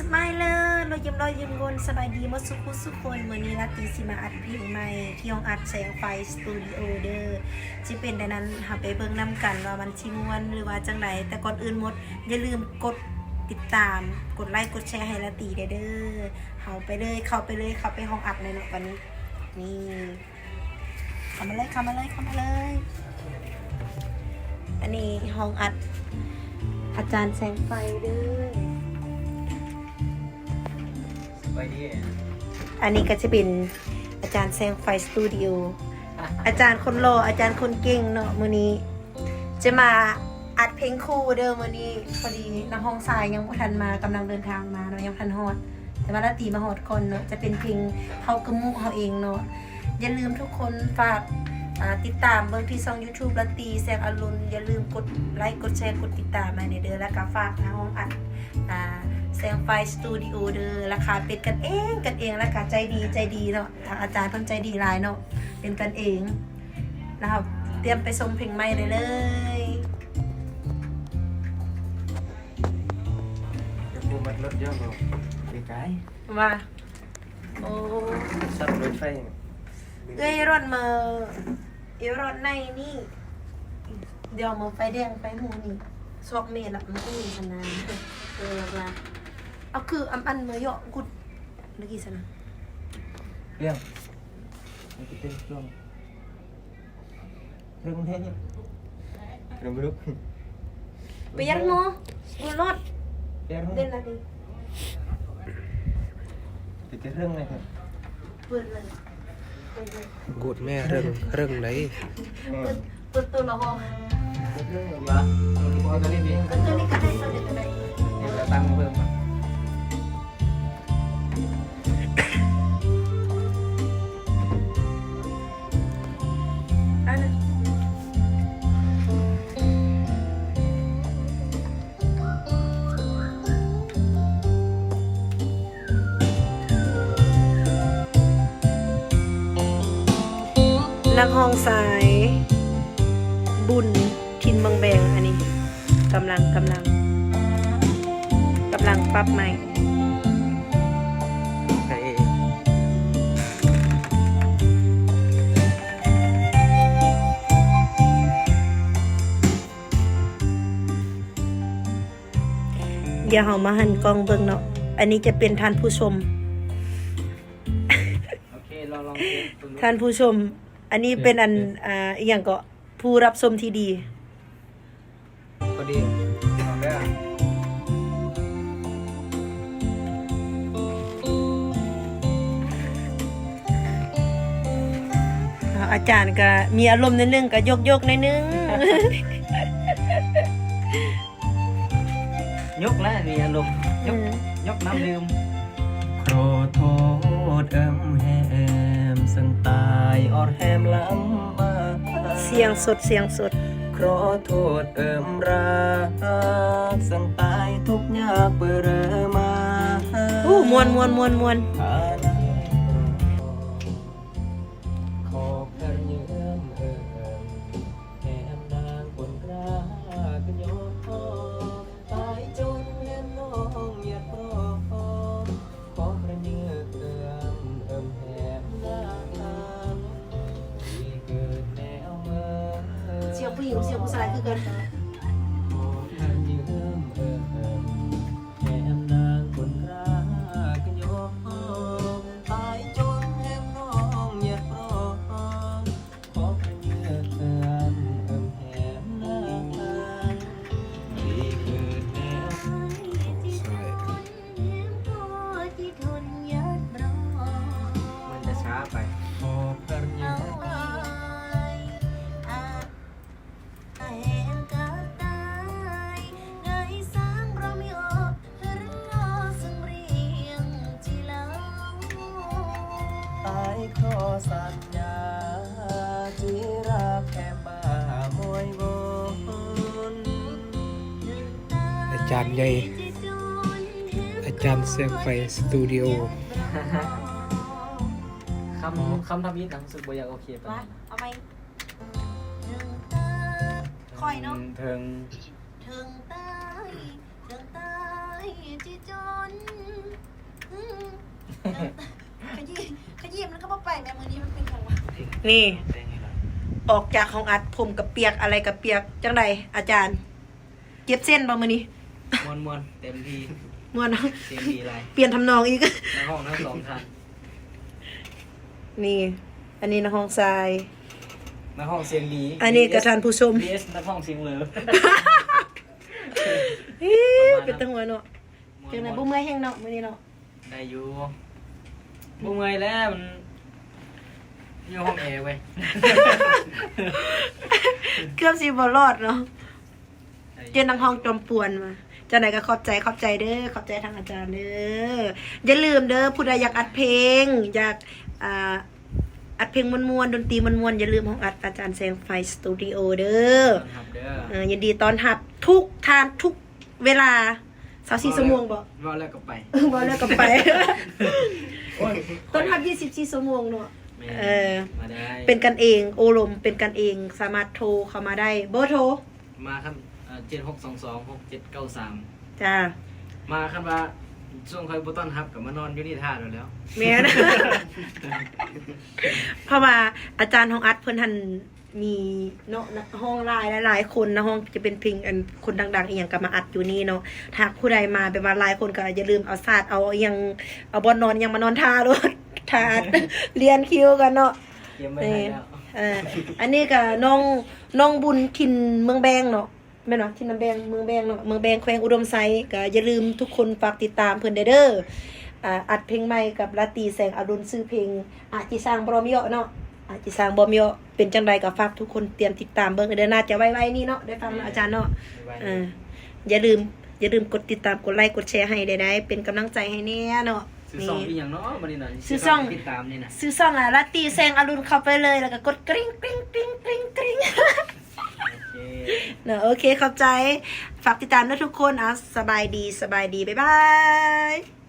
สมัยเลยรายิ้มรอยยิ้มวนสบายดีมดสุขุสุขคนมือนี้ลาตีสิมาอัดเพลงใหม่ที่ห้องอัดแสงไฟสตูดิโอเด้อสิเป็นดังนั้นหาไปเบิ่งนํกันว่ามันสิมวนหรือว่าจังไดแต่ก่อนอื่นหมดอย่าลืมกดติดตามกดไลค์กดแชร์ให้ลาตีเด้อเฮาไปเลยเข้าไปเลยเข้าไปห้องอัดเลยเนาะวันนี้นี่เข้ามาเลยเข้ามาเลยเข้ามาเลย อันนี้ห้องอัดอาจารย์แสงไฟเด้อ อันนี้ก็จะเป็นอาจารย์แสงไฟสตูดิโออาจารย์คนรออาจารย์คนเก่งเนาะมื้อนี้ จะมาอัดเพลงคู่เด้อมื้อนี้พอดีนักห้องทรายยังบ่ทันมากำลังเดินทางมาเนาะยังทันฮอดแต่ว่าลาตรีมาฮอดก่อนเนาะจะเป็นเพลงเฮากระมุกเฮาเองเนาะอย่าลืมทุกคนฝากอ่าติดตามเบิ่งที่ช่อง YouTube ลาตรีแสงอรุณอย่าลืมกดไลค์กดแชร์กดติดตามมาในเด้อแล้วก็ฝากทางห้องอัดอ่า แสงไฟสตูดิโอเด้อราคาเป็นกันเองกันเองแล้วก็ใจดีใจดีเนาะทางอาจารย์เพิ่นใจดีหลายเนาะเป็นกันเองนะครับเตรียมไปชมเพลงใหม่เลยเลยจะปูมัดรถเยอะกว่าไปไกลมาโอ้ซับรถไฟเอ้ยรถมาเอรถในนี่ เดี๋ยวมาไฟแดงไฟหูนี่ซอกเมละมันก็มีขนาดเออละ เอาคืออันอันมือเหยาะกุดเมื่อกี้สนะเรื่องมันจะเป็นช่วงเรื่องแค่นี้เรื่องลุกไปยันโมดูรถเรื่องเด่นละดิติดเรื่องเลยครับเปิดเลยเปิดเลยกูดแม่เรื่องเรื่องไหนเปิดเปิดตัวละห้องเรื่องอะไรวะพอจะเล่นดีก็ตัวนี้ก็ได้ตัวนี้ก็ได้เดี๋ย นักห้องสาย บุญทินบางแบงอันนี้กำลังกำลังกำลังปรับใหม่ใครเดี๋ยวเรามาหันกล้องเบิ่งเนาะ อันนี้จะเป็นท่านผู้ชมโอเคลองลองเทสดูท่านผู้ชม อันนี้เป็นอันอ่าอหย่างก็ผู้รับชมที่ดี พอดีลองได้อาจารย์ก็มีอารมณ์นิดนึงก็ยกยกๆนิดนึง ยกแล้วมีอารมณ์ยกยกน้ำดื่มโครโทษเอิมแฮ เสียงสดเสียงสดโครโทษเอิมรักสันตายทุกยากเปรอมาอู้มวนมวนมวนมวน อเสียงผู้ห จารย์ใหญ่ อาจารย์เสียงไฟสตูดิโอ คำคำทำยิดหนังสึกบ่อยากโอเคปะว่าเอาไหมคอยเนาะถึงถึงตายถึงตายที่จนอืมขยี้ขยี้มันก็บ่ไปแม่มือนี้มันเป็นของวะนี่ ออกจากของอัดผมกับเปียกอะไรกับเปียกจังใดอาจารย์ เก็บเส้นบ่มือนี้ มวนมวนเต็มที่ม่วนเนาะเสียงดีไรเปลี่ยนทำนองอีก ในห้องทั้งสองท่านนี่ อันนี้นะห้องทราย ในห้องเสียงดี อันนี้กระทานผู้ชม BS ในห้องเสียงเหลือเฮ้ยเป็นตังหัวเนาะจังไดบ่เมื่อยแห้งเนาะมื้อนี้เนาะได้อยู่บุ้งเงยแล้วมันอยู่ห้องแอร์เว้ยเกือบสิบ่รอดเนาะเจอนังห้องจอมป่วนมา จังไดก็ขอบใจขอบใจเด้อขอบใจทางอาจารย์เด้ออย่าลืมเด้อผู้ใดอยากอัดเพลง อยากอ่าอัดเพลงมวนๆดนตรีมวนๆอย่าลืมห้องอัดอาจารย์แสงไฟสตูดิโอเด้อครับเด้อเออยินดีต้อนรับทุกทานทุกเวลาสาวสี่ชั่วโมงบ่ว่าแล้วก็ไปเออบ่แล้วก็ไปต้อนรับ24ชั่วโมงเนาะแม่เออมาได้เป็นกันเองโอลมเป็นกันเองสามารถโทรเข้ามาได้เบอร์โทรมาครับ เจ็ดหกสองสองหกเจ็ดเก้าสามจ้ามาครับว่าช่วงคอยบุต้อนครับกับมานอนอยู่นี่ท่าเราแล้วแม่น เพราะว่าอาจารย์ห้องอัดเพิ่นทันมีเนาะห้องหลายหลายๆคนนะห้องจะเป็นเพลงอันคนดังๆอีหยังก็มาอัดอยู่นี่เนาะถ้าผู้ใดมาแบบว่าหลายคนก็อย่าลืมเอาศาสตร์เอาอหยังเอาบอลนอนอหยังมานอนท่ารถท่าอัด เรียนคิวกันเนาะ เตรียมไว้ให้แล้ว เอออันนี้ก็น้องน้องบุญทินเมืองแบงเนาะ แม่นเนาะทินน้ำแบงเมืองแบงเนาะเมืองแบงแขวงอุดมไซด์ก็อย่าลืมทุกคนฝากติดตามเพิ่นเด้อเด้ออ่าอัดเพลงใหม่กับลาตรีแสงอรุณชื่อเพลงอาจิสร้างบรอมเยอะเนาะอาจิสร้างบรอมเยอะเป็นจังไดก็ฝากทุกคนเตรียมติดตามเบิ่งเด้อน่าจะไว้ๆนี่เนาะได้ฟังเนาะอาจารย์เนาะเอออย่าลืมอย่าลืมกดติดตามกดไลค์กดแชร์ให้ได้ได้เป็นกำลังใจให้แน่เนาะซื้อซองอีหยังเนาะบัดนี้น่ะซื้อซองติดตามนี่นะซื้อซ่องอะลาตรีแสงอรุณเข้าไปเลยแล้วก็กดกริ๊งกริ๊งกริ๊งกริ๊งกริ๊งโอเค เนอะโอเคขอบใจ ฝากติดตามด้วยทุกคนอะสบายดีสบายดี บ๊ายบาย